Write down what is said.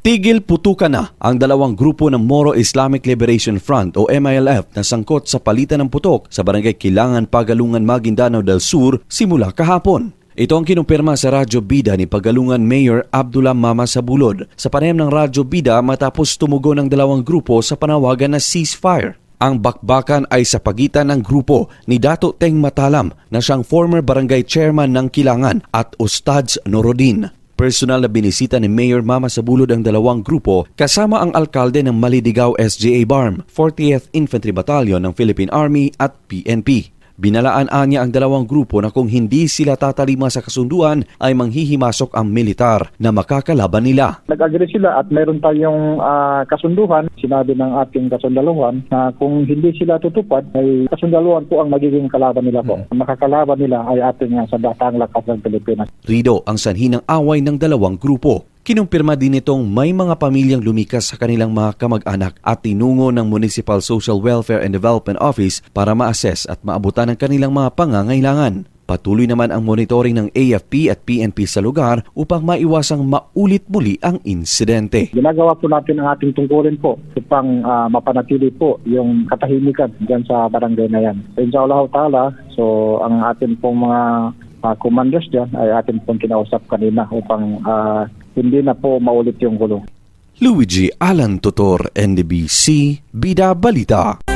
Tigil putukan na ang dalawang grupo ng Moro Islamic Liberation Front o MILF na sangkot sa palitan ng putok sa barangay Kilangan, Pagalungan, Maguindanao del Sur simula kahapon. Ito ang kinumpirma sa Radyo Bida ni Pagalungan Mayor Abdullah Mama Sabulod sa panayam ng Radyo Bida matapos tumugon ng dalawang grupo sa panawagan na ceasefire. Ang bakbakan ay sa pagitan ng grupo ni Dato Teng Matalam na siyang former barangay chairman ng Kilangan at Ustads Norodin. Personal na binisita ni Mayor Mama Sabulod ang dalawang grupo kasama ang alkalde ng Malidigaw SJA BARM, 40th Infantry Battalion ng Philippine Army at PNP. Binalaan anya ang dalawang grupo na kung hindi sila tatalima sa kasunduan ay manghihimasok ang militar na makakalaban nila. Nag-agree sila at meron tayong ah, kasunduhan. Sinabi ng ating kasundaluhan na kung hindi sila tutupad, ay kasundaluhan po ang magiging kalaban nila po. Ang makakalaban nila ay ating uh, sa Batang Lakas ng Pilipinas. Rido ang sanhi ng away ng dalawang grupo. Kinumpirma din itong may mga pamilyang lumikas sa kanilang mga kamag-anak at tinungo ng Municipal Social Welfare and Development Office para ma-assess at maabutan ang kanilang mga pangangailangan. Patuloy naman ang monitoring ng AFP at PNP sa lugar upang maiwasang maulit muli ang insidente. Ginagawa po natin ang ating tungkulin po upang ah, mapanatili po yung katahimikan dyan sa barangay na yan. Inshallah ta'ala, so ang ating pong mga ah, commanders dyan ay atin pong kinausap kanina upang ah, hindi na po maulit yung gulo. Luigi Alan Tutor, NDBC, Bida Balita.